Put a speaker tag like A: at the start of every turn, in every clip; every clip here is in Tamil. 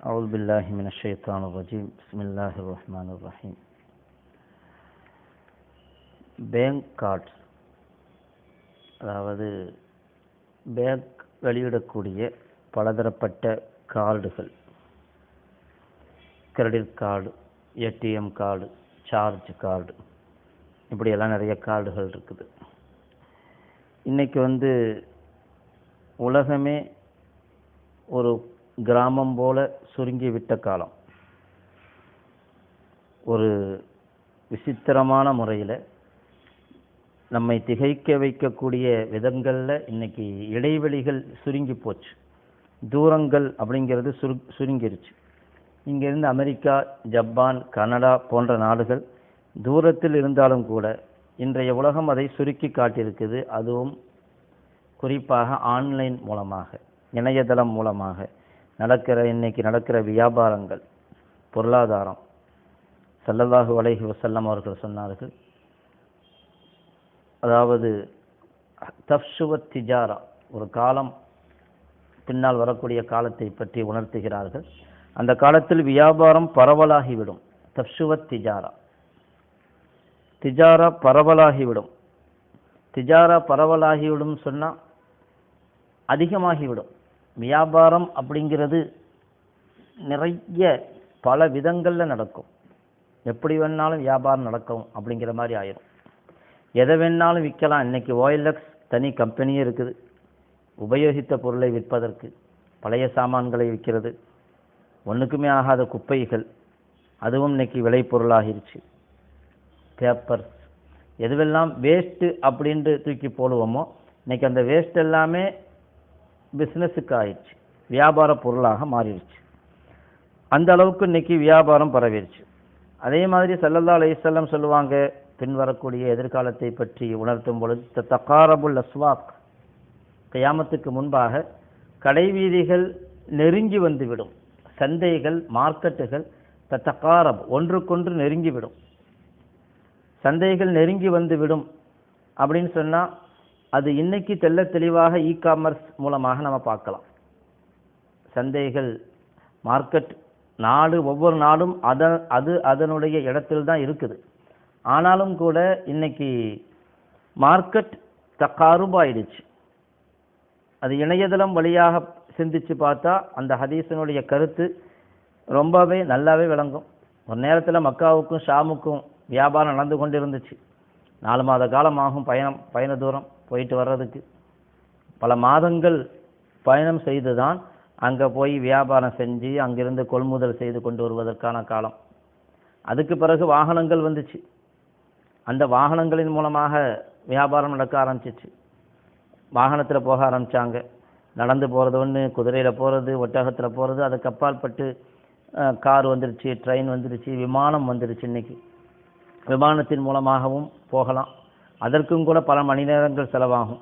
A: أعوذ بالله من الشيطان الرجيم بسم الله الرحمن الرحيم பேங்க் கார்ட்ஸ் அதாவது பேங்க் வெளியிடக்கூடிய பலதரப்பட்ட கார்டுகள் credit card ATM card charge card இப்படியெல்லாம் நிறைய கார்டுகள் இருக்குது இன்றைக்கி வந்து உலகமே ஒரு கிராமம் போல சுருங்கி விட்ட காலம். ஒரு விசித்திரமான முறையில் நம்மை திகைக்க வைக்கக்கூடிய விதங்களில் இன்னைக்கு இடைவெளிகள் சுருங்கி போச்சு. தூரங்கள் அப்படிங்கிறது சுரு சுருங்கிருச்சு. இங்கேருந்து அமெரிக்கா ஜப்பான் கனடா போன்ற நாடுகள் தூரத்தில் இருந்தாலும் கூட இன்றைய உலகம் அதை சுருக்கி காட்டியிருக்குது. அதுவும் குறிப்பாக ஆன்லைன் மூலமாக இணையதளம் மூலமாக. நடக்கிற இன்னைக்கு நடக்கிற வியாபாரங்கள் பொருளாதாரம் சல்லல்லாஹு அலைஹி வசல்லம் அவர்கள் சொன்னார்கள். அதாவது தப்சுவத் திஜாரா ஒரு காலம் பின்னால் வரக்கூடிய காலத்தை பற்றி உணர்த்துகிறார்கள். அந்த காலத்தில் வியாபாரம் பரவலாகிவிடும். தப்சுவத் திஜாரா. திஜாரா பரவலாகிவிடும். திஜாரா பரவலாகிவிடும் சொன்னால் அதிகமாகிவிடும். வியாபாரம் அப்படிங்கிறது நிறைய பல விதங்களில் நடக்கும். எப்படி வேணாலும் வியாபாரம் நடக்கும் அப்படிங்கிற மாதிரி ஆயிரும். எதை வேணாலும் விற்கலாம். இன்றைக்கி ஓஎல்எக்ஸ் தனி கம்பெனியே இருக்குது. உபயோகித்த பொருளை விற்பதற்கு பழைய சாமான்களை விற்கிறது. ஒன்றுக்குமே ஆகாத குப்பைகள். அதுவும் இன்னைக்கு விளைபொருளாகிருச்சு பேப்பர்ஸ் எதுவெல்லாம் வேஸ்ட்டு அப்படின்ட்டு தூக்கி போடுவோமோ இன்றைக்கி அந்த வேஸ்ட் எல்லாமே பிஸ்னஸுக்கு ஆயிடுச்சு. வியாபார பொருளாக மாறிடுச்சு. அந்த அளவுக்கு இன்றைக்கி வியாபாரம் பரவிடுச்சு. அதே மாதிரி சல்லல்லா அலையம் சொல்லுவாங்க பின்வரக்கூடிய எதிர்காலத்தை பற்றி உணர்த்தும் பொழுது தக்காரபுல் அஸ்வாக். கயாமத்துக்கு முன்பாக கடைவீதிகள் நெருங்கி வந்துவிடும். சந்தைகள் மார்க்கெட்டுகள் தக்காரப் ஒன்றுக்கொன்று நெருங்கிவிடும். சந்தைகள் நெருங்கி வந்துவிடும் அப்படின்னு சொன்னால் அது இன்னைக்கு தெல்ல தெளிவாக இ காமர்ஸ் மூலமாக நம்ம பார்க்கலாம். சந்தைகள் மார்க்கெட் நாடு ஒவ்வொரு நாடும் அத அது அதனுடைய இடத்தில் தான் இருக்குது. ஆனாலும் கூட இன்னைக்கு மார்க்கெட் தக்காருபாயிடுச்சு அது இணையதளம் வழியாக சிந்திச்சு பார்த்தா அந்த ஹதீசனுடைய கருத்து ரொம்பவே நல்லாவே விளங்கும். ஒரு நேரத்தில் மக்காவுக்கும் ஷாமுக்கும் வியாபாரம் நடந்து கொண்டு இருந்துச்சு நாலு மாத காலமாகும் பயணம் பயண தூரம். போயிட்டு வர்றதுக்கு. பல மாதங்கள் பயணம் செய்து தான் அங்கே போய் வியாபாரம் செஞ்சு அங்கிருந்து கொள்முதல் செய்து கொண்டு வருவதற்கான காலம். அதுக்கு பிறகு வாகனங்கள் வந்துச்சு. அந்த வாகனங்களின் மூலமாக வியாபாரம் நடக்க ஆரம்பிச்சிச்சு. வாகனத்தில் போக ஆரம்பித்தாங்க நடந்து போகிறது ஒன்று குதிரையில் போகிறது ஒட்டகத்தில் போகிறது அதுக்கு அப்பாற்பட்டு கார் வந்துருச்சு ட்ரெயின் வந்துருச்சு விமானம் வந்துருச்சு இன்னைக்கு. விமானத்தின் மூலமாகவும் போகலாம். அதற்கும் கூட பல மணி நேரங்கள் செலவாகும்.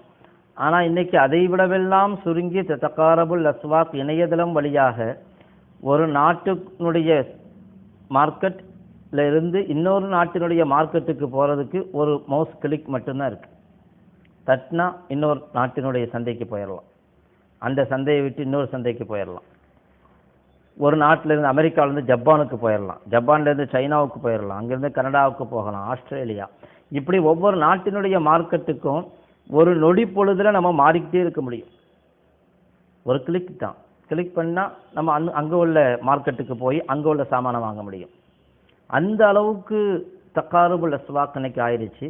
A: ஆனால் இன்னைக்கு அதை விடவெல்லாம் சுருங்கி தக்காரபுல் அஸ்வாக் இணையதளம் வழியாக ஒரு நாட்டினுடைய மார்க்கெட்டில் இருந்து இன்னொரு நாட்டினுடைய மார்க்கெட்டுக்கு போகிறதுக்கு ஒரு மவுஸ் கிளிக் மட்டும்தான் இருக்குது தட்னா இன்னொரு நாட்டினுடைய சந்தைக்கு போயிடலாம் அந்த சந்தையை விட்டு இன்னொரு சந்தைக்கு போயிடலாம் ஒரு நாட்டிலேருந்து அமெரிக்காவிலேருந்து ஜப்பானுக்கு போயிடலாம் ஜப்பான்லேருந்து சைனாவுக்கு போயிடலாம் அங்கேருந்து கனடாவுக்கு போகலாம். ஆஸ்திரேலியா. இப்படி ஒவ்வொரு நாட்டினுடைய மார்க்கெட்டுக்கும் ஒரு நொடி பொழுதில் நம்ம மாறிக்கிட்டே இருக்க முடியும். ஒரு கிளிக் தான். கிளிக் பண்ணால் நம்ம அந் அங்கே உள்ள மார்க்கெட்டுக்கு போய் அங்கே உள்ள சாமானை வாங்க முடியும். அந்த அளவுக்கு தக்காருபுல் அஸ்வாக் இன்னைக்கு ஆயிடுச்சு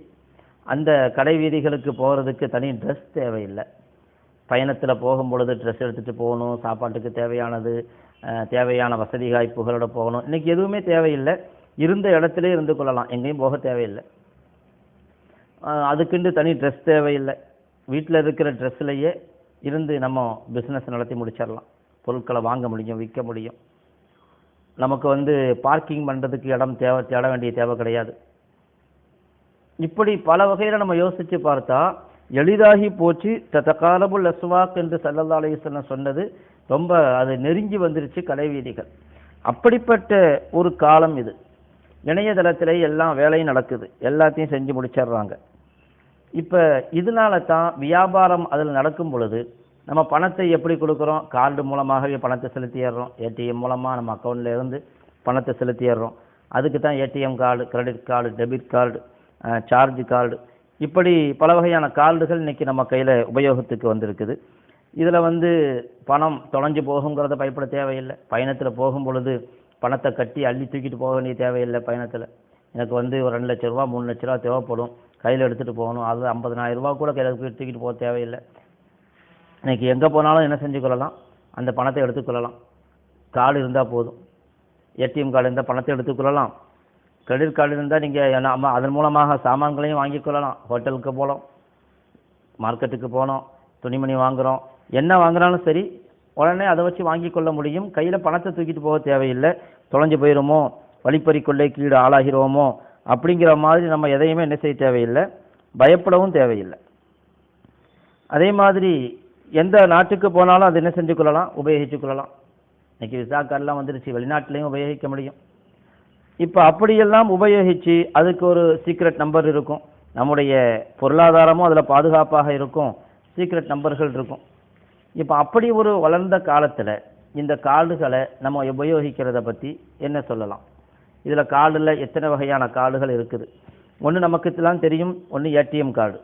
A: அந்த கடை வீதிகளுக்கு போகிறதுக்கு தனி ட்ரெஸ் தேவையில்லை. பயணத்தில் போகும் பொழுது ட்ரெஸ் எடுத்துகிட்டு போகணும் சாப்பாட்டுக்கு தேவையானது தேவையான வசதி வாய்ப்புகளோட போகணும். இன்றைக்கி எதுவுமே தேவையில்லை. இருந்த இடத்துல இருந்து கொள்ளலாம். எங்கேயும் போக தேவையில்லை. அதுக்குண்டு தனி ட்ரெஸ் தேவையில்லை. வீட்டில் இருக்கிற ட்ரெஸ்லையே இருந்து நம்ம பிஸ்னஸ் நடத்தி முடிச்சிடலாம். பொருட்களை வாங்க முடியும் விற்க முடியும். நமக்கு வந்து பார்க்கிங் பண்ணுறதுக்கு இடம் தேவை தேட வேண்டிய தேவை கிடையாது. இப்படி பல வகையில் நம்ம யோசித்து பார்த்தா எளிதாகி போச்சு. தத்தகாலபுல் அஸ்வாக் என்று சல்லல்லா சொன்னது ரொம்ப அது நெருங்கி வந்துருச்சு கலைவீதிகள் அப்படிப்பட்ட ஒரு காலம் இது. இணையதளத்தில் எல்லாம் வேலையும் நடக்குது. எல்லாத்தையும் செஞ்சு முடிச்சிடுறாங்க. இப்போ இதனால தான் வியாபாரம் அதில் நடக்கும் பொழுது நம்ம பணத்தை எப்படி கொடுக்குறோம்? கார்டு மூலமாகவே பணத்தை செலுத்திடுறோம் ஏடிஎம் மூலமாக நம்ம அக்கௌண்ட்லேருந்து பணத்தை செலுத்திடுறோம் அதுக்கு தான் ATM card credit card debit card charge card இப்படி பல வகையான கார்டுகள் இன்றைக்கி நம்ம கையில் உபயோகத்துக்கு வந்திருக்குது. இதில் வந்து பணம் தொலைஞ்சு போகுங்கிறத பயப்பட தேவையில்லை. பயணத்தில் போகும் பொழுது பணத்தை கட்டி அள்ளி தூக்கிட்டு போக வேண்டிய தேவையில்லை பயணத்தில். எனக்கு வந்து ஒரு ரெண்டு லட்ச ரூபா மூணு லட்ச ரூபா தேவைப்படும். கையில் எடுத்துகிட்டு போகணும். அது ஐம்பதனாயிரம் ரூபா கூட கையில் தூக்கிட்டு போக தேவையில்லை. இன்றைக்கி எங்கே போனாலும் என்ன செஞ்சு கொள்ளலாம்? அந்த பணத்தை எடுத்துக்கொள்ளலாம் கார்டு இருந்தால் போதும். ஏடிஎம் கார்டு இருந்தால் பணத்தை எடுத்துக்கொள்ளலாம் கிரெடிட் கார்டு இருந்தால் நீங்கள் நம்ம அதன் மூலமாக சாமான்களையும் வாங்கிக் கொள்ளலாம். ஹோட்டலுக்கு போகலாம். மார்க்கெட்டுக்கு போனோம் துணிமணி வாங்குகிறோம் என்ன வாங்குறாலும் சரி உடனே அதை வச்சு வாங்கிக்கொள்ள முடியும். கையில் பணத்தை தூக்கிட்டு போக தேவையில்லை. தொலைஞ்சு போயிடுமோ வழிப்பறி கொள்ளைக்கு ஈடு ஆளாகிறோமோ? அப்படிங்கிற மாதிரி நம்ம எதையுமே என்ன செய்ய தேவையில்லை. பயப்படவும் தேவையில்லை. அதே மாதிரி எந்த நாட்டுக்கு போனாலும் அது என்ன செஞ்சு கொள்ளலாம்? உபயோகிச்சு கொள்ளலாம். இன்றைக்கி விசா கார்டெலாம் வந்துருச்சு. வெளிநாட்டிலையும் உபயோகிக்க முடியும். இப்போ அப்படியெல்லாம் உபயோகித்து அதுக்கு ஒரு சீக்ரெட் நம்பர் இருக்கும். நம்முடைய பொருளாதாரமும் அதில் பாதுகாப்பாக இருக்கும். சீக்ரெட் நம்பர்கள் இருக்கும். இப்போ அப்படி ஒரு வளர்ந்த காலத்தில் இந்த கார்டுகளை நம்ம உபயோகிக்கிறத பற்றி என்ன சொல்லலாம்? இதில் கார்டில் எத்தனை வகையான கார்டுகள் இருக்குது? ஒன்று நமக்கு எல்லாம் தெரியும் ஒன்று ஏடிஎம் கார்டு.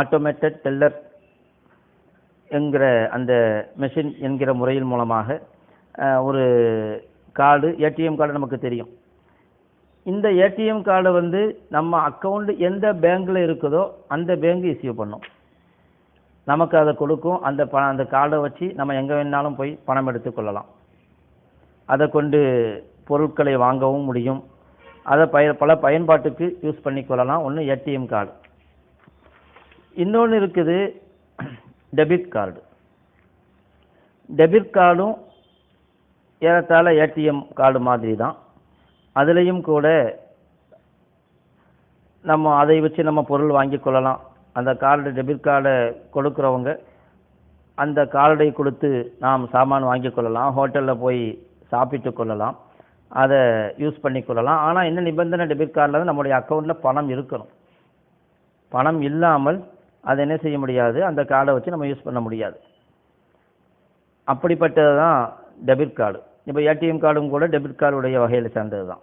A: ஆட்டோமேட்டட் டெல்லர் என்கிற அந்த மெஷின் என்கிற முறையின் மூலமாக ஒரு கார்டு ஏடிஎம் கார்டு நமக்கு தெரியும். இந்த ஏடிஎம் கார்டு வந்து நம்ம அக்கௌண்ட் எந்த பேங்க்கில் இருக்குதோ அந்த பேங்க் இஸ்யூ பண்ணும். நமக்கு அதை கொடுக்கும். அந்த ப அந்த கார்டை வச்சு நம்ம எங்கே வேணாலும் போய் பணம் எடுத்துக்கொள்ளலாம். அதை கொண்டு பொருட்களை வாங்கவும் முடியும். அதை பய பல பயன்பாட்டுக்கு யூஸ் பண்ணிக்கொள்ளலாம் ஒன்று ஏடிஎம் கார்டு இன்னொன்று இருக்குது டெபிட் கார்டு டெபிட் கார்டும் ஏறத்தாழ ஏடிஎம் கார்டு மாதிரி தான். அதுலேயும் கூட நம்ம அதை வச்சு நம்ம பொருள் வாங்கி கொள்ளலாம். அந்த கார்டு டெபிட் கார்டை கொடுக்குறவங்க அந்த கார்டை கொடுத்து நாம் சாமான் வாங்கி கொள்ளலாம். ஹோட்டலில் போய் சாப்பிட்டு கொள்ளலாம். அதை யூஸ் பண்ணி கொள்ளலாம். ஆனால் என்ன நிபந்தனை டெபிட் கார்டில் வந்து நம்முடைய அக்கௌண்ட்டில் பணம் இருக்கணும். பணம் இல்லாமல் அதை என்ன செய்ய முடியாது? அந்த கார்டை வச்சு நம்ம யூஸ் பண்ண முடியாது. அப்படிப்பட்டது தான் டெபிட் கார்டு. இப்போ ஏடிஎம் கார்டும் கூட டெபிட் கார்டுடைய வகையில் சேர்ந்தது தான்.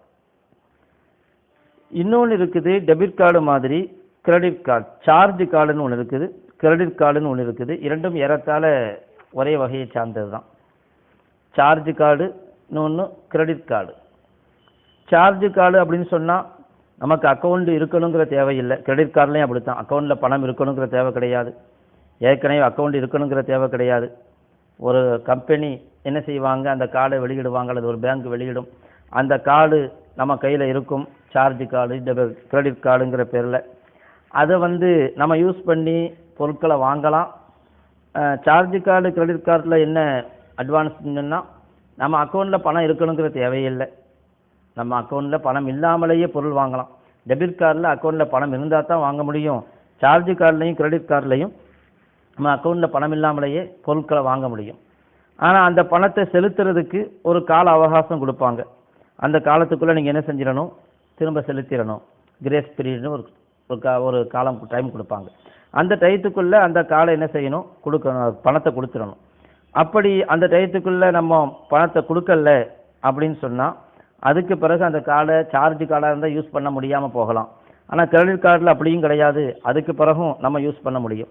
A: இன்னொன்று இருக்குது டெபிட் கார்டு மாதிரி கிரெடிட் கார்டு சார்ஜ் கார்டுன்னு ஒன்று இருக்குது கிரெடிட் கார்டுன்னு ஒன்று இருக்குது. இரண்டும் ஏறத்தாழ ஒரே வகையை சார்ந்தது தான். சார்ஜ் கார்டு இன்னொன்று கிரெடிட் கார்டு சார்ஜ் கார்டு அப்படின்னு சொன்னால் நமக்கு அக்கௌண்ட் இருக்கணுங்கிற தேவையில்லை. கிரெடிட் கார்டுலையும் அப்படி தான் அக்கௌண்ட்டில் பணம் இருக்கணுங்கிற தேவை கிடையாது. ஏற்கனவே அக்கௌண்ட் இருக்கணுங்கிற தேவை கிடையாது. ஒரு கம்பெனி என்ன செய்வாங்க? அந்த கார்டை வெளியிடுவாங்க. அல்லது ஒரு பேங்க் வெளியிடும். அந்த கார்டு நம்ம கையில் இருக்கும். சார்ஜ் கார்டு டெபிட் கிரெடிட் கார்டுங்கிற பேரில். அதை வந்து நம்ம யூஸ் பண்ணி பொருட்களை வாங்கலாம். சார்ஜ் கார்டு கிரெடிட் கார்டில் என்ன அட்வான்ஸ்னா நம்ம அக்கௌண்ட்டில் பணம் இருக்கணுங்கிற தேவையில்லை நம்ம அக்கௌண்ட்டில் பணம் இல்லாமலேயே பொருள் வாங்கலாம். டெபிட் கார்டில் அக்கௌண்ட்டில் பணம் இருந்தால் தான் வாங்க முடியும். சார்ஜ் கார்டுலையும் கிரெடிட் கார்டுலையும் நம்ம அக்கௌண்ட்டில் பணம் இல்லாமலேயே பொருட்களை வாங்க முடியும். ஆனால் அந்த பணத்தை செலுத்துறதுக்கு ஒரு கால அவகாசம் கொடுப்பாங்க. அந்த காலத்துக்குள்ளே நீங்கள் என்ன செஞ்சிடணும்? திரும்ப செலுத்திடணும். கிரேஸ் பீரியட்னு ஒரு ஒரு கா ஒரு காலம் டைம் கொடுப்பாங்க. அந்த டயத்துக்குள்ளே அந்த காலை என்ன செய்யணும்? கொடுக்கணும் பணத்தை கொடுத்துடணும். அப்படி அந்த டயத்துக்குள்ளே நம்ம பணத்தை கொடுக்கல அப்படின்னு சொன்னால் அதுக்கு பிறகு அந்த கார்டை சார்ஜ் கார்டாக இருந்தால் யூஸ் பண்ண முடியாமல் போகலாம். ஆனால் கிரெடிட் கார்டில் அப்படியும் கிடையாது. அதுக்கு பிறகும் நம்ம யூஸ் பண்ண முடியும்.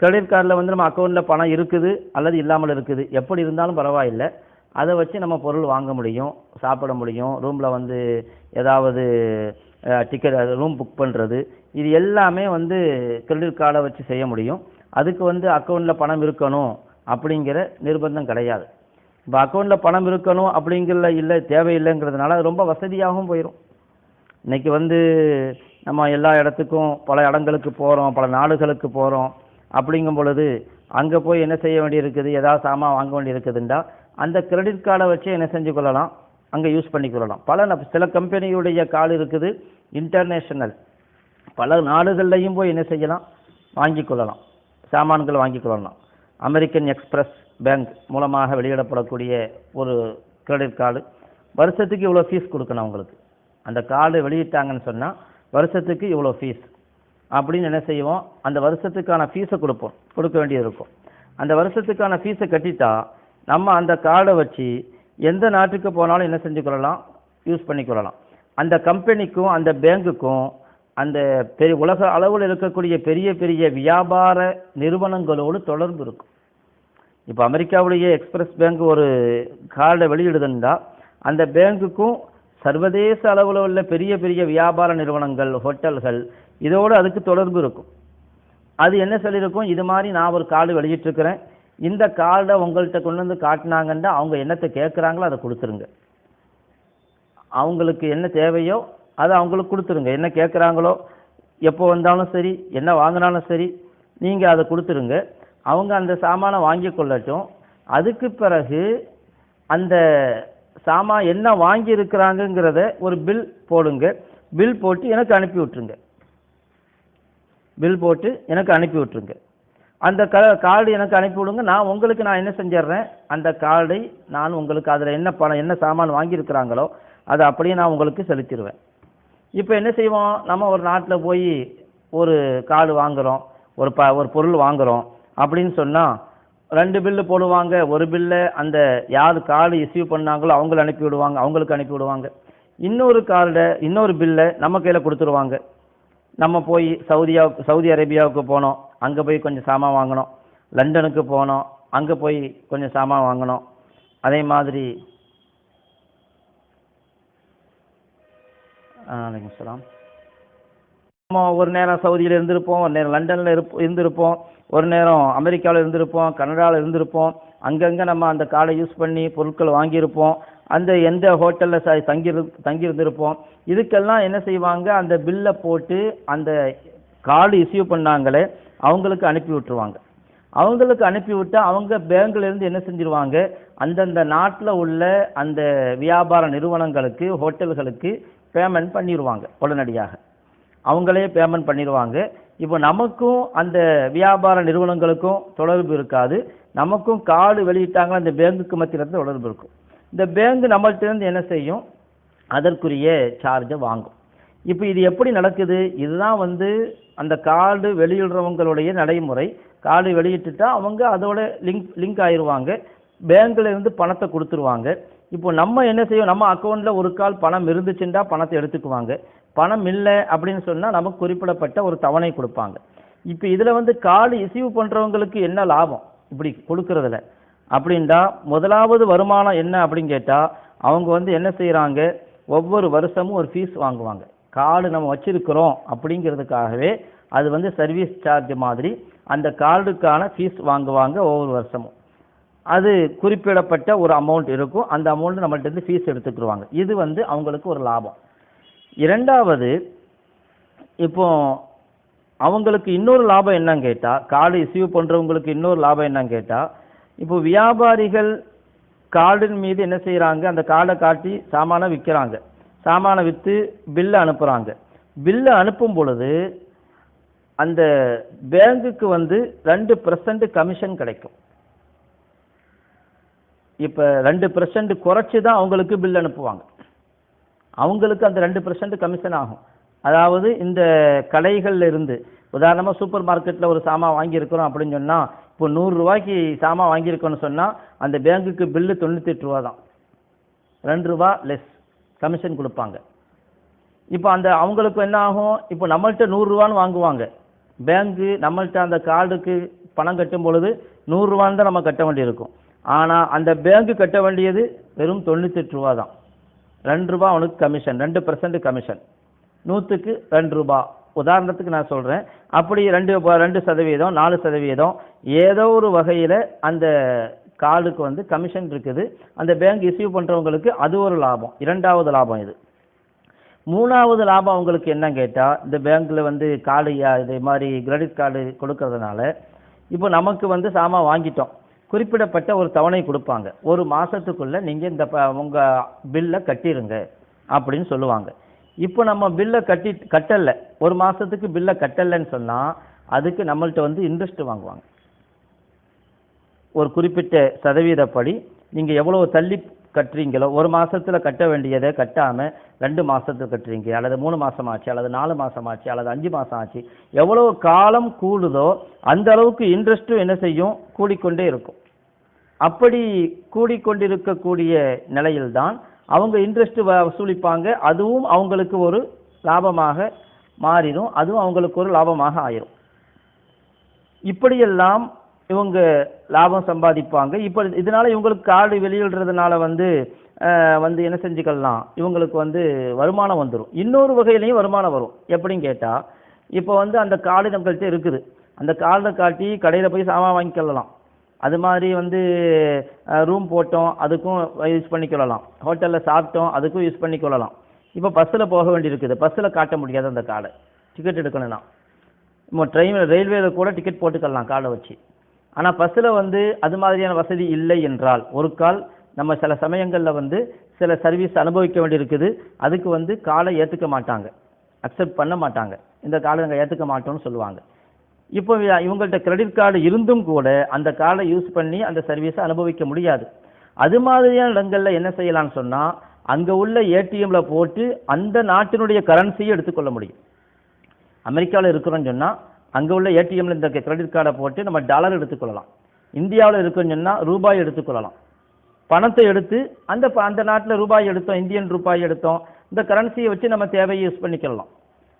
A: கிரெடிட் கார்டில் வந்து நம்ம அக்கௌண்ட்டில் பணம் இருக்குது அல்லது இல்லாமல் இருக்குது. எப்படி இருந்தாலும் பரவாயில்லை. அதை வச்சு நம்ம பொருள் வாங்க முடியும் சாப்பிட முடியும். ரூமில் வந்து ஏதாவது டிக்கெட் ரூம் புக் பண்ணுறது இது எல்லாமே வந்து கிரெடிட் கார்டை வச்சு செய்ய முடியும். அதுக்கு வந்து அக்கௌண்ட்டில் பணம் இருக்கணும். அப்படிங்கிற நிர்பந்தம் கிடையாது. இப்போ அக்கௌண்ட்டில் பணம் இருக்கணும் அப்படிங்கிற இல்லை தேவையில்லைங்கிறதுனால ரொம்ப வசதியாகவும் போயிடும் இன்றைக்கி வந்து நம்ம எல்லா இடத்துக்கும் பல இடங்களுக்கு போகிறோம் பல நாடுகளுக்கு போகிறோம் அப்படிங்கும் பொழுது அங்கே போய் என்ன செய்ய வேண்டியிருக்குது? ஏதாவது சாமான் வாங்க வேண்டியிருக்குதுண்டா? அந்த கிரெடிட் கார்டை வச்சு என்ன செஞ்சு கொள்ளலாம்? அங்கே யூஸ் பண்ணிக்கொள்ளலாம் பல ந- சில கம்பெனியுடைய கார்டு இருக்குது இன்டர்நேஷ்னல் பல நாடுகள்லையும் போய் என்ன செய்யலாம்? வாங்கிக் கொள்ளலாம். சாமான்கள் வாங்கிக் கொள்ளலாம். அமெரிக்கன் எக்ஸ்பிரஸ் பேங்க் மூலமாக வெளியிடப்படக்கூடிய ஒரு கிரெடிட் கார்டு. வருஷத்துக்கு இவ்வளோ ஃபீஸ் கொடுக்கணும் அவங்களுக்கு. அந்த கார்டு வெளியிட்டாங்கன்னு சொன்னால் வருஷத்துக்கு இவ்வளோ ஃபீஸ். அப்படின்னு என்ன செய்வோம்? அந்த வருஷத்துக்கான ஃபீஸை கொடுப்போம். கொடுக்க வேண்டியது இருக்கும். அந்த வருஷத்துக்கான ஃபீஸை கட்டிட்டா நம்ம அந்த கார்டை வச்சு எந்த நாட்டுக்கு போனாலும் என்ன செஞ்சுக்கொள்ளலாம் யூஸ் பண்ணிக்கொள்ளலாம் அந்த கம்பெனிக்கும் அந்த பேங்குக்கும் அந்த பெரிய உலக அளவில் இருக்கக்கூடிய பெரிய பெரிய வியாபார நிறுவனங்களோடு தொடர்பு இருக்கும். இப்போ அமெரிக்காவுடைய எக்ஸ்பிரஸ் பேங்க் ஒரு கார்டை வெளியிடுதுன்னா அந்த பேங்குக்கும் சர்வதேச அளவில் உள்ள பெரிய பெரிய வியாபார நிறுவனங்கள் ஹோட்டல்கள் இதோடு அதுக்கு தொடர்பு இருக்கும். அது என்ன சொல்லியிருக்கும்? இது மாதிரி நான் ஒரு கார்டு வெளியிட்டிருக்கிறேன். இந்த கார்டை உங்கள்கிட்ட கொண்டு வந்து காட்டினாங்கன்னா அவங்க என்னத்தை கேட்குறாங்களோ அதை கொடுத்துருங்க. அவங்களுக்கு என்ன தேவையோ அதை அவங்களுக்கு கொடுத்துருங்க. என்ன கேட்குறாங்களோ எப்போ வந்தாலும் சரி என்ன வாங்கினாலும் சரி நீங்கள் அதை கொடுத்துருங்க. அவங்க அந்த சாமானை வாங்கி கொள்ளட்டும். அதுக்கு பிறகு அந்த சாமான் என்ன வாங்கி இருக்கிறாங்கங்கிறத ஒரு பில் போடுங்க. பில் போட்டு எனக்கு அனுப்பி விட்ருங்க பில் போட்டு எனக்கு அனுப்பி விட்ருங்க அந்த க கார்டு எனக்கு அனுப்பி விடுங்க. நான் உங்களுக்கு நான் என்ன செஞ்சிடுறேன்? அந்த கார்டை நான் உங்களுக்கு அதில் என்ன பணம் என்ன சாமான் வாங்கியிருக்கிறாங்களோ அதை அப்படியே நான் உங்களுக்கு செலுத்திடுவேன். இப்போ என்ன செய்வோம்? நம்ம ஒரு நாட்டில் போய் ஒரு கார்டு வாங்குகிறோம் ஒரு ப ஒரு பொருள் வாங்குகிறோம் அப்படின்னு சொன்னால் ரெண்டு பில்லு போடுவாங்க. ஒரு பில்லை அந்த யார் கார்டு இஸ்யூ பண்ணாங்களோ அவங்கள அனுப்பி விடுவாங்க. அவங்களுக்கு அனுப்பி விடுவாங்க. இன்னொரு கார்டை இன்னொரு பில்லை நம்ம கையில் கொடுத்துருவாங்க. நம்ம போய் சவுதியா சவுதி அரேபியாவுக்கு போனோம். அங்கே போய் கொஞ்சம் சாமான் வாங்கினோம். லண்டனுக்கு போனோம். அங்கே போய் கொஞ்சம் சாமான் வாங்கினோம். அதே மாதிரி வலைக்கம் சலாம். நம்ம ஒரு நேரம் சவுதியில் இருந்திருப்போம் ஒரு நேரம் லண்டனில் இருப்போம் இருந்திருப்போம் ஒரு நேரம் அமெரிக்காவில் இருந்திருப்போம் கனடாவில் இருந்திருப்போம் அங்கங்கே நம்ம அந்த கார்டை யூஸ் பண்ணி பொருட்கள் வாங்கியிருப்போம் அந்த எந்த ஹோட்டலில் ச தங்கியிரு தங்கியிருந்திருப்போம். இதுக்கெல்லாம் என்ன செய்வாங்க? அந்த பில்லை போட்டு அந்த கார்டு இஷ்யூ பண்ணாங்களே அவங்களுக்கு அனுப்பி விட்டுருவாங்க. அவங்களுக்கு அனுப்பிவிட்டா அவங்க பேங்க்லேருந்து என்ன செஞ்சிருவாங்க? அந்தந்த நாட்டில் உள்ள அந்த வியாபார நிறுவனங்களுக்கு ஹோட்டல்களுக்கு பேமெண்ட் பண்ணிடுவாங்க உடனடியாக. அவங்களே பேமெண்ட் பண்ணிடுவாங்க இப்போ நமக்கும் அந்த வியாபார நிறுவனங்களுக்கும் தொடர்பு இருக்காது. நமக்கும் கார்டு வெளியிட்டாங்கன்னா அந்த பேங்குக்கு மத்தியில் தொடர்பு இருக்கும். இந்த பேங்கு நம்மள்ட்ட இருந்து என்ன செய்யும்? அதற்குரிய சார்ஜை வாங்கும். இப்போ இது எப்படி நடக்குது? இதுதான் வந்து அந்த கார்டு வெளியிடுறவங்களுடைய நடைமுறை. கார்டு வெளியிட்டுட்டா அவங்க அதோட லிங்க் லிங்க் ஆயிடுவாங்க பேங்க்லேருந்து பணத்தை கொடுத்துருவாங்க. இப்போ நம்ம என்ன செய்வோம் நம்ம அக்கௌண்ட்ல ஒரு கால் பணம் இருந்துச்சுன்னா பணத்தை எடுத்துக்குவாங்க. பணம் இல்லை அப்படின்னு சொன்னால் நமக்கு குறிப்பிடப்பட்ட ஒரு தவணை கொடுப்பாங்க. இப்போ இதில் வந்து கார்டு இஸ்யூ பண்ணுறவங்களுக்கு என்ன லாபம்? இப்படி கொடுக்கறதுல. அப்படின்டா முதலாவது வருமானம் என்ன அப்படின்னு கேட்டால் அவங்க வந்து என்ன செய்கிறாங்க ஒவ்வொரு வருஷமும் ஒரு ஃபீஸ் வாங்குவாங்க. கார்டு நம்ம வச்சுருக்கிறோம் அப்படிங்கிறதுக்காகவே அது வந்து சர்வீஸ் சார்ஜ் மாதிரி அந்த கார்டுக்கான ஃபீஸ் வாங்குவாங்க ஒவ்வொரு வருஷமும். அது குறிப்பிடப்பட்ட ஒரு அமௌண்ட் இருக்கும். அந்த அமௌண்ட் நம்மள்ட்ட இருந்து ஃபீஸ் எடுத்துக்கிடுவாங்க இது வந்து அவங்களுக்கு ஒரு லாபம். இரண்டாவது இப்போ அவங்களுக்கு இன்னொரு லாபம் என்னன்னு கேட்டால் கார்டு இஸ்யூ பண்ணுறவங்களுக்கு இன்னொரு லாபம் என்னன்னு கேட்டால் இப்போ வியாபாரிகள் கார்டின் மீது என்ன செய்கிறாங்க அந்த கார்டை காட்டி சாமானை விற்கிறாங்க சாமானை விற்று பில்லை அனுப்புகிறாங்க பில்லை அனுப்பும் பொழுது அந்த பேங்குக்கு வந்து ரெண்டு பர்சன்ட் கமிஷன் கிடைக்கும். இப்போ ரெண்டு பர்சன்ட் குறைச்சி தான் அவங்களுக்கு பில் அனுப்புவாங்க. அவங்களுக்கு அந்த ரெண்டு பர்சன்ட் கமிஷன் ஆகும். அதாவது இந்த கடைகளில் இருந்து உதாரணமாக சூப்பர் மார்க்கெட்டில் ஒரு சாமான் வாங்கியிருக்கிறோம் அப்படின்னு சொன்னால் இப்போ நூறுரூவாய்க்கு சாமான் வாங்கியிருக்கோன்னு சொன்னால் அந்த பேங்குக்கு பில்லு தொண்ணூற்றி ரூபா தான். ரெண்டு ரூபா லெஸ் கமிஷன் கொடுப்பாங்க. இப்போ அந்த அவங்களுக்கு என்ன ஆகும்? இப்போ நம்மள்கிட்ட நூறுரூவான்னு வாங்குவாங்க. பேங்க்கு நம்மள்ட்ட அந்த கார்டுக்கு பணம் கட்டும் பொழுது நூறுரூவான்னு தான் நம்ம கட்ட வேண்டியிருக்கும். ஆனால் அந்த பேங்க்கு கட்ட வேண்டியது வெறும் தொண்ணூத்தெட்டு ரூபா தான் ரெண்டு ரூபா அவனுக்கு கமிஷன் ரெண்டு பர்சன்ட் கமிஷன் நூற்றுக்கு ரெண்டு ரூபா. உதாரணத்துக்கு நான் சொல்கிறேன் அப்படி ரெண்டு ப- ரெண்டு சதவீதம் நாலு சதவீதம் ஏதோ ஒரு வகையில் அந்த கார்டுக்கு வந்து கமிஷன் இருக்குது. அந்த பேங்க் இஸ்யூ பண்ணுறவங்களுக்கு அது ஒரு லாபம். இரண்டாவது லாபம் இது. மூணாவது லாபம் அவங்களுக்கு என்ன கேட்டால் இந்த பேங்க்கில் வந்து கார்டு இது மாதிரி கிரெடிட் கார்டு கொடுக்கறதுனால இப்போ நமக்கு வந்து சாமான் வாங்கிட்டோம். குறிப்பிடப்பட்ட ஒரு தவணை கொடுப்பாங்க. ஒரு மாதத்துக்குள்ளே நீங்கள் இந்த ப உங்கள் பில்லை கட்டிடுங்க அப்படின்னு சொல்லுவாங்க. இப்போ நம்ம பில்லை கட்டி கட்டலை. ஒரு மாதத்துக்கு பில்லை கட்டலைன்னு சொன்னால் அதுக்கு நம்மள்கிட்ட வந்து இன்ட்ரெஸ்ட் வாங்குவாங்க. ஒரு குறிப்பிட்ட சதவீதப்படி நீங்கள் எவ்வளோ தள்ளி கட்டுறீங்களோ ஒரு மாதத்தில் கட்ட வேண்டியதை கட்டாமல் ரெண்டு மாதத்துக்கு கட்டுறீங்க. அல்லது மூணு மாதம் ஆச்சு அல்லது நாலு மாதம் ஆச்சு அல்லது அஞ்சு மாதம் ஆச்சு. எவ்வளோ காலம் கூடுதோ அந்த அளவுக்கு இன்ட்ரெஸ்ட்டும் என்ன செய்யும்? கூடிக்கொண்டே இருக்கும். அப்படி கூடிக்கொண்டிருக்கக்கூடிய நிலையில்தான் அவங்க இன்ட்ரெஸ்ட் வசூலிப்பாங்க. அதுவும் அவங்களுக்கு ஒரு லாபமாக மாறிடும். அதுவும் அவங்களுக்கு ஒரு லாபமாக ஆயிரும். இப்படியெல்லாம் இவங்க லாபம் சம்பாதிப்பாங்க. இப்போ இதனால இவங்களுக்கு கார்டு வெளியிடுறதுனால வந்து வந்து என்ன செஞ்சுக்கலாம்? இவங்களுக்கு வந்து வருமானம் வந்துடும் இன்னொரு வகையிலையும் வருமானம் வரும். எப்படின்னு கேட்டால் இப்போ வந்து அந்த கார்டு நம்மள்கிட்ட இருக்குது. அந்த கார்டை காட்டி கடையில் போய் சாமான் வாங்கிக்கொள்ளலாம். அது மாதிரி வந்து ரூம் போட்டோம் அதுக்கும் யூஸ் பண்ணிக்கொள்ளலாம். ஹோட்டலில் சாப்பிட்டோம் அதுக்கும் யூஸ் பண்ணிக்கொள்ளலாம். இப்போ பஸ்ஸில் போக வேண்டியிருக்குது. பஸ்ஸில் காட்ட முடியாது அந்த கார்டை டிக்கெட் எடுக்கணும்னா. இப்போ ட்ரெயினில் ரயில்வேல கூட டிக்கெட் போட்டுக்கலாம் கார்டை வச்சு. ஆனால் பஸ்ஸில் வந்து அது மாதிரியான வசதி இல்லை என்றால் ஒரு கால் நம்ம சில சமயங்களில் வந்து சில சர்வீஸ் அனுபவிக்க வேண்டியிருக்குது. அதுக்கு வந்து காலை ஏற்றுக்க மாட்டாங்க. அக்செப்ட் பண்ண மாட்டாங்க. இந்த காலை நாங்கள் ஏற்றுக்க மாட்டோம்னு சொல்லுவாங்க. இப்போ இவங்கள்ட்ட கிரெடிட் கார்டு இருந்தும் கூட அந்த கார்டை யூஸ் பண்ணி அந்த சர்வீஸை அனுபவிக்க முடியாது. அது மாதிரியான இடங்களில் என்ன செய்யலாம்னு சொன்னால் அங்கே உள்ள ஏடிஎம்மில் போட்டு அந்த நாட்டினுடைய கரன்சியை எடுத்துக்கொள்ள முடியும். அமெரிக்காவில் இருக்கிறோன்னு சொன்னால் அங்கே உள்ள ஏடிஎம்ல இந்த கிரெடிட் கார்டை போட்டு நம்ம டாலர் எடுத்துக்கொள்ளலாம் இந்தியாவில் இருக்குன்னு சொன்னால் ரூபாய் எடுத்துக்கொள்ளலாம் பணத்தை எடுத்து அந்த ப- அந்த நாட்டில் ரூபாய் எடுத்தோம் இந்தியன் ரூபாய் எடுத்தோம் இந்த கரன்சியை வச்சு நம்ம தேவையை யூஸ் பண்ணிக்கலாம்.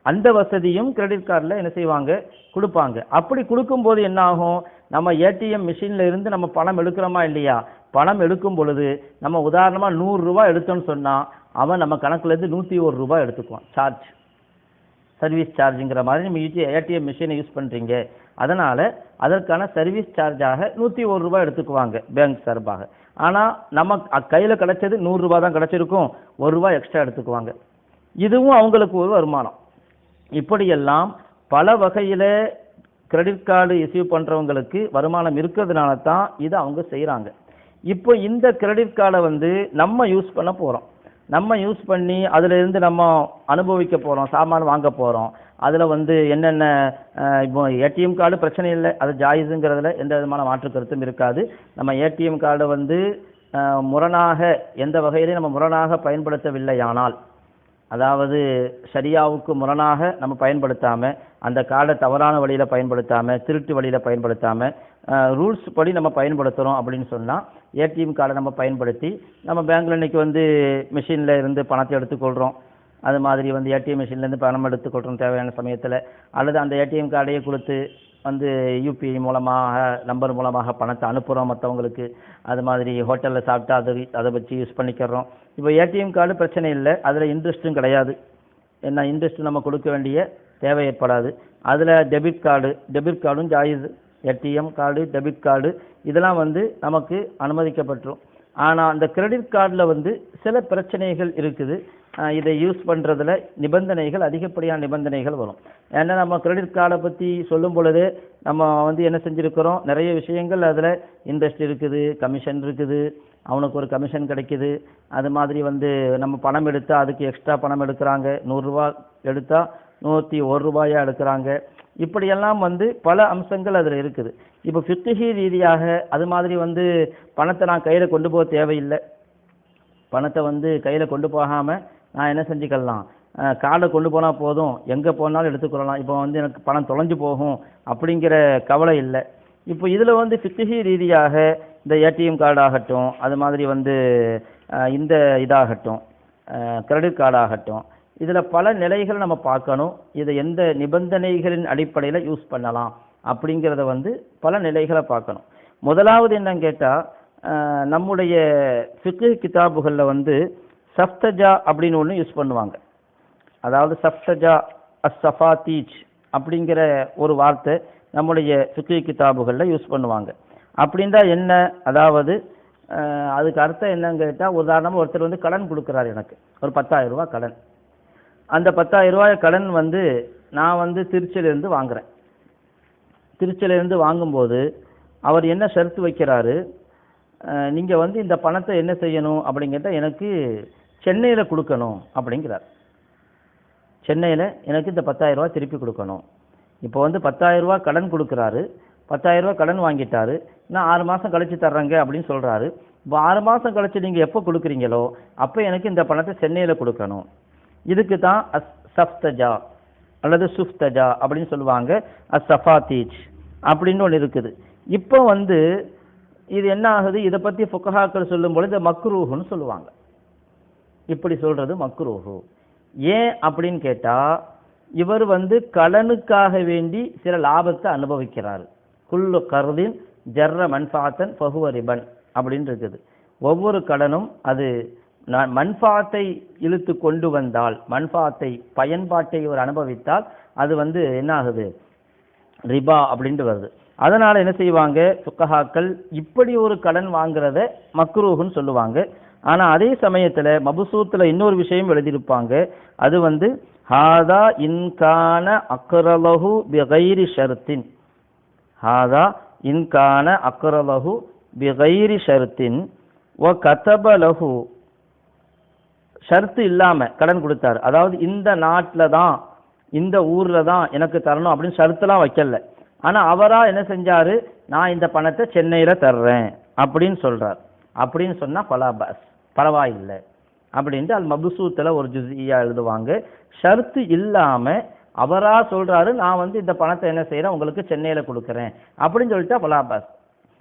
A: அந்த வசதியும் கிரெடிட் கார்டில் என்ன செய்வாங்க? கொடுப்பாங்க. அப்படி கொடுக்கும்போது என்ன ஆகும்? நம்ம ஏடிஎம் மிஷினில் இருந்து நம்ம பணம் எடுக்கிறோமா இல்லையா? பணம் எடுக்கும் பொழுது நம்ம உதாரணமாக நூறுரூவா எடுத்தோம்னு சொன்னால் அவன் நம்ம கணக்குலேருந்து நூற்றி ஒரு ரூபாய் எடுத்துக்குவான் சார்ஜ் சர்வீஸ் சார்ஜுங்கிற மாதிரி நம்ம ஏடிஎம் மிஷினை யூஸ் பண்ணுறீங்க அதனால் அதற்கான சர்வீஸ் சார்ஜாக நூற்றி ஒரு ரூபா எடுத்துக்குவாங்க பேங்க் சார்பாக. ஆனால் நம்ம கையில் கிடச்சது நூறுரூபா தான் கிடச்சிருக்கும். ஒரு ரூபா எக்ஸ்ட்ரா எடுத்துக்குவாங்க. இதுவும் அவங்களுக்கு ஒரு வருமானம். இப்படியெல்லாம் பல வகையில் கிரெடிட் கார்டு இஸ்யூ பண்ணுறவங்களுக்கு வருமானம் இருக்கிறதுனால தான் இதை அவங்க செய்கிறாங்க இப்போ இந்த கிரெடிட் கார்டை வந்து நம்ம யூஸ் பண்ண போகிறோம் நம்ம யூஸ் பண்ணி அதுல இருந்து நம்ம அனுபவிக்க போகிறோம் சாமான் வாங்க போகிறோம் அதில் வந்து என்னென்ன இப்போ ஏடிஎம் கார்டு பிரச்சனை இல்லை அது ஜாயிஸுங்கிறதுல எந்த விதமான மாற்று கருத்தும் இருக்காது. நம்ம ஏடிஎம் கார்டை வந்து முரணாக எந்த வகையிலையும் நம்ம முரணாக பயன்படுத்தவில்லையானால் அதாவது சரியாவுக்கு முரணாக நம்ம பயன்படுத்தாமல் அந்த கார்டை தவறான வழியில் பயன்படுத்தாமல் திருட்டு வழியில் பயன்படுத்தாமல் ரூல்ஸ் படி நம்ம பயன்படுத்துகிறோம் அப்படின்னு சொன்னால் ஏடிஎம் கார்டை நம்ம பயன்படுத்தி நம்ம பேங்க்கில் இன்றைக்கி வந்து மிஷினில் இருந்து பணத்தை எடுத்துக்கொள்கிறோம் அது மாதிரி வந்து ஏடிஎம் மிஷின்லேருந்து பணம் எடுத்துக்கொள்கிறோம் தேவையான சமயத்தில். அல்லது அந்த ஏடிஎம் கார்டையே கொடுத்து வந்து யூபிஐ மூலமாக நம்பர் மூலமாக பணத்தை அனுப்புகிறோம் மற்றவங்களுக்கு அது மாதிரி ஹோட்டலில் சாப்பிட்டா அதை அதை வச்சு யூஸ் பண்ணிக்கிறோம். இப்போ ஏடிஎம் கார்டு பிரச்சனை இல்லை. அதில் இன்ட்ரெஸ்ட்டும் கிடையாது. என்ன இன்ட்ரெஸ்ட் நம்ம கொடுக்க வேண்டிய தேவை ஏற்படாது. அதில் டெபிட் கார்டு டெபிட் கார்டும் ஜாயிது. ஏடிஎம் கார்டு டெபிட் கார்டு இதெல்லாம் வந்து நமக்கு அனுமதிக்கப்பட்டுரும். ஆனால் அந்த கிரெடிட் கார்டில் வந்து சில பிரச்சனைகள் இருக்குது. இதை யூஸ் பண்ணுறதுல நிபந்தனைகள் அதிகப்படியான நிபந்தனைகள் வரும். ஏன்னா நம்ம கிரெடிட் கார்டை பற்றி சொல்லும் பொழுது நம்ம வந்து என்ன செஞ்சுருக்கிறோம்? நிறைய விஷயங்கள் அதில் இன்ட்ரெஸ்ட் இருக்குது கமிஷன் இருக்குது அவனுக்கு ஒரு கமிஷன் கிடைக்குது. அது மாதிரி வந்து நம்ம பணம் எடுத்தால் அதுக்கு எக்ஸ்ட்ரா பணம் எடுக்கிறாங்க. நூறுரூவா எடுத்தால் நூற்றி ஒரு ரூபாயாக எடுக்கிறாங்க. இப்படியெல்லாம் வந்து பல அம்சங்கள் அதில் இருக்குது. இப்போ ஃபிக்ஹி ரீதியாக அது மாதிரி வந்து பணத்தை நான் கையில் கொண்டு போக தேவையில்லை. பணத்தை வந்து கையில் கொண்டு போகாமல் நான் என்ன செஞ்சுக்கலாம்? கார்டை கொண்டு போனால் போதும். எங்கே போனாலும் எடுத்துக்கொள்ளலாம். இப்போ வந்து எனக்கு பணம் தொலைஞ்சு போகும் அப்படிங்கிற கவலை இல்லை. இப்போ இதில் வந்து ஃபிக்ஹி ரீதியாக இந்த ஏடிஎம் கார்டாகட்டும் அது மாதிரி வந்து இந்த இதாகட்டும் கிரெடிட் கார்டு ஆகட்டும் இதில் பல நிலைகள் நம்ம பார்க்கணும். இதை எந்த நிபந்தனைகளின் அடிப்படையில் யூஸ் பண்ணலாம் அப்படிங்கிறத வந்து பல நிலைகளை பார்க்கணும். முதலாவது என்னன்னு கேட்டால் நம்முடைய ஃபிக்கு கிதாபுகளில் வந்து சஃப்தஜா அப்படின்னு ஒன்று யூஸ் பண்ணுவாங்க. அதாவது சஃப்தஜா அஸ்ஸஃபா தீச் அப்படிங்கிற ஒரு வார்த்தை நம்முடைய ஃபிக்கு கிதாபுகளில் யூஸ் பண்ணுவாங்க. அப்படின்னா என்ன? அதாவது அதுக்கு அர்த்தம் என்னன்னு கேட்டால் உதாரணமாக ஒருத்தர் வந்து கடன் கொடுக்குறாரு எனக்கு. ஒரு பத்தாயிரம் ரூபாய் கடன். அந்த பத்தாயிரம் ரூபாய் கடன் வந்து நான் வந்து திருச்சியிலேருந்து வாங்குறேன். திருச்சியிலேருந்து வாங்கும்போது அவர் என்ன ஷரத்து வைக்கிறாரு? நீங்கள் வந்து இந்த பணத்தை என்ன செய்யணும் அப்படிங்கிறத எனக்கு சென்னையில் கொடுக்கணும் அப்படிங்கிறார். சென்னையில் எனக்கு இந்த 10000 திருப்பி கொடுக்கணும். இப்போ வந்து 10000 கடன் கொடுக்குறாரு. 10000 கடன் வாங்கிட்டாரு. நான் ஆறு மாதம் கழிச்சு தர்றேங்க அப்படின்னு சொல்கிறாரு இப்போ ஆறு மாதம் கழித்து நீங்கள் எப்போ கொடுக்குறீங்களோ அப்போ எனக்கு இந்த பணத்தை சென்னையில் கொடுக்கணும். இதுக்கு தான் அஸ் சஃப்தஜா அல்லது சுஃப்தஜா அப்படின்னு சொல்லுவாங்க. அஸ் சஃபாத்தீஜ் அப்படின்னு ஒன்று இருக்குது. இப்போ வந்து இது என்ன ஆகுது? இதை பற்றி ஃபுக்கஹாக்கள் சொல்லும்பொழுது இந்த மக்ரூஹுன்னு சொல்லுவாங்க. இப்படி சொல்றது மக்ரூஹு. ஏன் அப்படின்னு கேட்டால் இவர் வந்து கடனுக்காக வேண்டி சில லாபத்தை அனுபவிக்கிறார். குல்லு கருதின் ஜர்ர மன்ஃபாத்தன் பகுவரிபன் அப்படின்னு இருக்குது. ஒவ்வொரு கடனும் அது நான் மண்பாத்தை இழுத்து கொண்டு வந்தால் மண்பாத்தை பயன்பாட்டை இவர் அனுபவித்தால் அது வந்து என்ன ஆகுது ரிபா அப்படின்ட்டு வருது. அதனால் என்ன செய்வாங்க? சுக்கஹாக்கள் இப்படி ஒரு கடன் வாங்குறத மக்ரூஹுன்னு சொல்லுவாங்க. ஆனால் அதே சமயத்தில் மபுசூத்தில் இன்னொரு விஷயம் எழுதியிருப்பாங்க. அது வந்து ஹாதா இன்கான அக்ரலஹு பிகைரி ஷருத்தின். ஹாதா இன்கான அக்ரலஹு பிகைரி ஷருத்தின். ஒ கதபலஹு ஷர்த்து இல்லாமல் கடன் கொடுத்தாரு. அதாவது இந்த நாட்டில் தான் இந்த ஊரில் தான் எனக்கு தரணும் அப்படின்னு ஷர்த்துலாம் வைக்கல. ஆனால் அவராக என்ன செஞ்சார்? நான் இந்த பணத்தை சென்னையில் தர்றேன் அப்படின்னு சொல்கிறார் அப்படின்னு சொன்னால் பலாபாஸ் பரவாயில்லை அப்படின்ட்டு அல் மபுசூத்தில் ஒரு ஜுசியாக எழுதுவாங்க. ஷர்த்து இல்லாமல் அவராக சொல்கிறாரு நான் வந்து இந்த பணத்தை என்ன செய்கிறேன் உங்களுக்கு சென்னையில் கொடுக்குறேன் அப்படின்னு சொல்லிட்டா பலாபாஸ்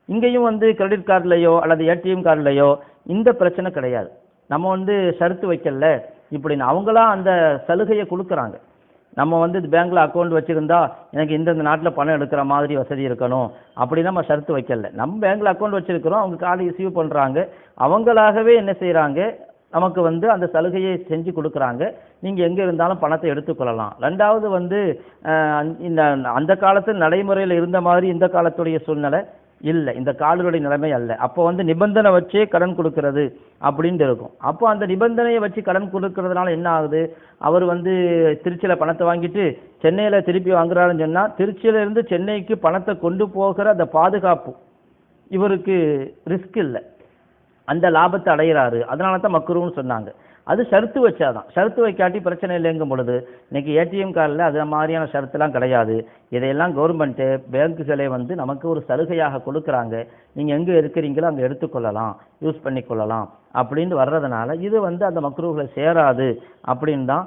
A: இங்கேயும் வந்து கிரெடிட் கார்டுலையோ அல்லது ஏடிஎம் கார்டுலையோ இந்த பிரச்சனை கிடையாது. நம்ம வந்து ஷரத்து வைக்கல இப்படின்னு அவங்களாம் அந்த சலுகையை கொடுக்குறாங்க. நம்ம வந்து பேங்க்கில் அக்கௌண்ட் வச்சுருந்தா எனக்கு இந்தந்த நாட்டில் பணம் எடுக்கிற மாதிரி வசதி இருக்கணும். அப்படி நம்ம ஷரத்து வைக்கல நம்ம பேங்க்கில் அக்கௌண்ட் வச்சிருக்கிறோம். அவங்க கார்டு ரிசீவ் பண்ணுறாங்க அவங்களாகவே என்ன செய்கிறாங்க நமக்கு வந்து அந்த சலுகையை செஞ்சு கொடுக்குறாங்க. நீங்கள் எங்கே இருந்தாலும் பணத்தை எடுத்துக்கொள்ளலாம் ரெண்டாவது வந்து இந்த அந்த காலத்தில் நடைமுறையில் இருந்த மாதிரி இந்த காலத்துடைய சூழ்நிலை இல்லை. இந்த காடுகளுடைய நிலைமை அல்ல. அப்போ வந்து நிபந்தனை வச்சே கடன் கொடுக்கறது அப்படின்ட்டு இருக்கும். அப்போ அந்த நிபந்தனையை வச்சு கடன் கொடுக்கறதுனால என்ன ஆகுது? அவர் வந்து திருச்சியில் பணத்தை வாங்கிட்டு சென்னையில் திருப்பி வாங்குறாருன்னு சொன்னால் திருச்சியிலேருந்து சென்னைக்கு பணத்தை கொண்டு போகிற அந்த பாதுகாப்பு இவருக்கு ரிஸ்க் இல்லை. அந்த லாபத்தை அடையிறாரு. அதனால தான் மக்குருன்னு சொன்னாங்க. அது சருத்து வச்சாதான். சருத்து வைக்காட்டி பிரச்சனை இல்லைங்கும் பொழுது இன்னைக்கு ஏடிஎம் கார்டில் அது மாதிரியான சருத்துலாம் கிடையாது. இதையெல்லாம் கவர்மெண்ட்டு பேங்க்குகளே வந்து நமக்கு ஒரு சலுகையாக கொடுக்குறாங்க. நீங்கள் எங்கே இருக்கிறீங்களோ அங்கே எடுத்துக்கொள்ளலாம் யூஸ் பண்ணிக்கொள்ளலாம் அப்படின்னு வர்றதுனால இது வந்து அந்த மக்ரூகளை சேராது அப்படின்னு தான்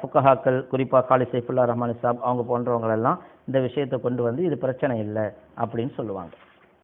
A: ஃபுக்கஹாக்கள் குறிப்பாக காலி சைஃபுல்லா ரஹ்மான் சாப் அவங்க போன்றவங்களெல்லாம் இந்த விஷயத்தை கொண்டு வந்து இது பிரச்சனை இல்லை அப்படின்னு சொல்லுவாங்க.